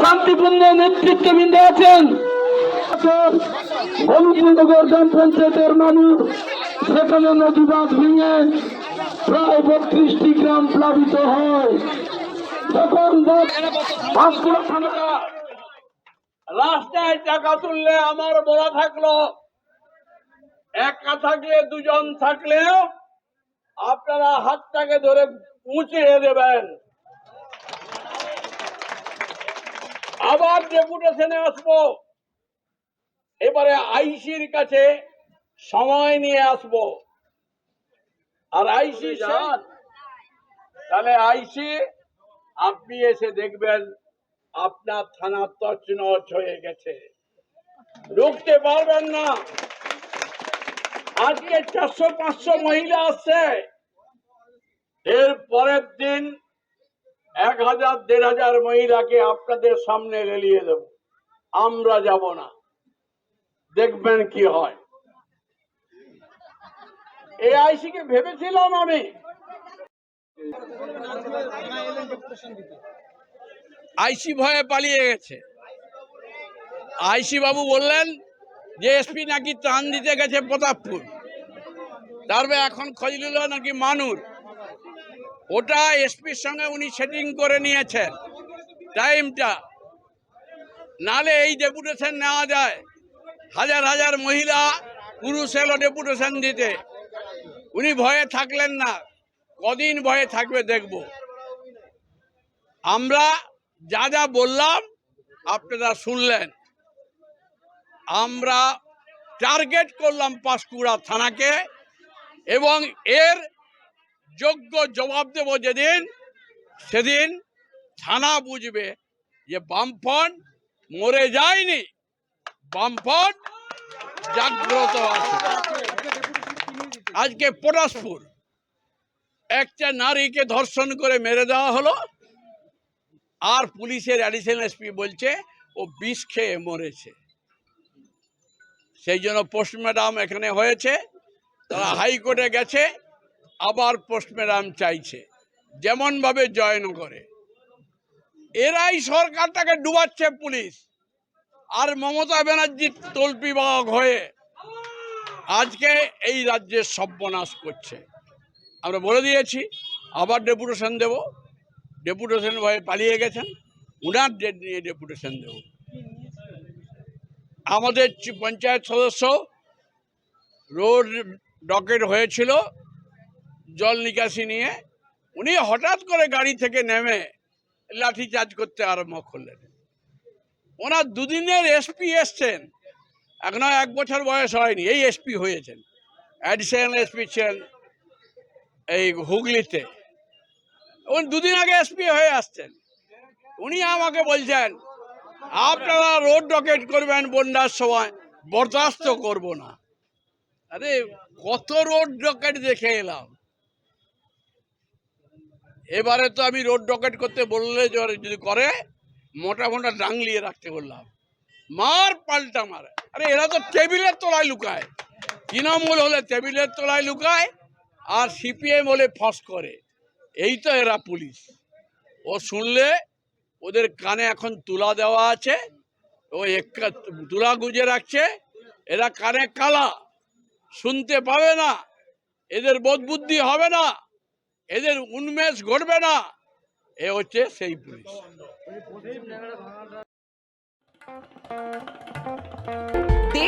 শান্তিপূর্ণ নেতৃত্ববৃন্দ আছেন। গোবিন্দনগর গ্রাম পঞ্চায়েতের মানুষ, সেখানে নদীবাঁধ ভেঙে প্রায় বত্রিশটি গ্রাম প্লাবিত হয়। তখন থানা রাস্তায় টাকা তুললে আমার বলা থাকল একা থাকলে দুজন থাকলেও আপনারা হাতটাকে ধরে মুচিয়ে দেবেন। আবার ডেপুটেশনে আসব। এবারে আইসির কাছে সময় নিয়ে আসব। আর আইসি তাহলে আইসি আপনি এসে দেখবেন আপনার থানা তছনছ হয়ে গেছে। ঢুকতে পারবেন না। আজকে চারশো, পাঁচশো মহিলা আসছে এর পরের দিন এক হাজার, দেড় হাজার মহিলাকে আপনাদের সামনে রেলিয়ে দেব। আমরা যাব না। দেখবেন কি হয়। এই আইসিকে ভেবেছিলাম আমি। আইসি ভয়ে পালিয়ে গেছে। আইসি বাবু বললেন যে, এসপি নাকি ত্রাণ দিতে গেছে প্রতাপপুর। তারপরে এখন খজলুল নাকি মানুর। ওটা এসপির সঙ্গে উনি সেটিং করে নিয়েছেন। টাইমটা। নালে এই ডেপুটেশন নেওয়া যায়। হাজার হাজার মহিলা পুরুষ এলো ডেপুটেশন দিতে। উনি ভয়ে থাকলেন না। কদিন ভয়ে থাকবে দেখব। আমরা যা যা বললাম, আপনারা শুনলেন। আমরা টার্গেট করলাম পাঁশকুড়া থানাকে এবং এর যোগ্য জবাব দেব যেদিন, সেদিন থানা বুঝবে যে বামফ্রন্ট মরে যায়নি, বামফ্রন্ট জাগ্রত আছে। আজকে পটাশপুর, একটা নারীকে ধর্ষণ করে মেরে দেওয়া হলো। আর পুলিশের অ্যাডিশনাল এসপি বলছে, ও বিষ খেয়ে মরেছে। সেই জন্য পোস্টম্যাডাম এখানে হয়েছে, তারা হাইকোর্টে গেছে, আবার পোস্টম্যাডাম চাইছে, যেমনভাবে জয়নগরে। এরাই সরকারটাকে ডুবাচ্ছে পুলিশ। আর মমতা ব্যানার্জির তল্পিবাহক হয়ে আজকে এই রাজ্যের সর্বনাশ করছে। আমরা বলে দিয়েছি, আবার ডেপুটেশন দেব। ডেপুটেশন ভয়ে পালিয়ে গেছেন, উনার ডেট নিয়ে ডেপুটেশন দেব। আমাদের পঞ্চায়েত সদস্য রোড ডকেট হয়েছিল জল নিকাশি নিয়ে, উনি হঠাৎ করে গাড়ি থেকে নেমে লাঠি চার্জ করতে আরম্ভ করলেন। ওনার দুদিনের এসপি এসছেন এখনও এক বছর বয়স হয়নি, এই এসপি হয়েছেন, অ্যাডিশনাল এসপি ছিলেন এই হুগলিতে। উনি দুদিন আগে এসপি হয়ে আসছেন। উনি আমাকে বলছেন, আপনারা রোড ডকেট করবেন বন্যার সময়, বরদাস্ত করব না। আরে, কত রোড ডকেট দেখে এলাম। এবারে তো আমি রোড ডকেট করতে বললে যদি- যদি করে, মোটা মোটা ডাংলিয়ে রাখতে বললাম। মার পাল্টা মারে। আরে, এরা তো টেবিলের তলায় লুকায়। তৃণমূল হলে টেবিলের তলায় লুকায়, আর সিপিএম হলে ফস করে। এই তো এরা পুলিশ। ও শুনলে ওদের কানে এখন তুলা দেওয়া আছে, ও তুলা গুজে রাখছে, এরা কানে কালা, শুনতে পাবে না, এদের বোধ বুদ্ধি হবে না, এদের উন্মেষ ঘটবে না। এ হচ্ছে সেই পুলিশ।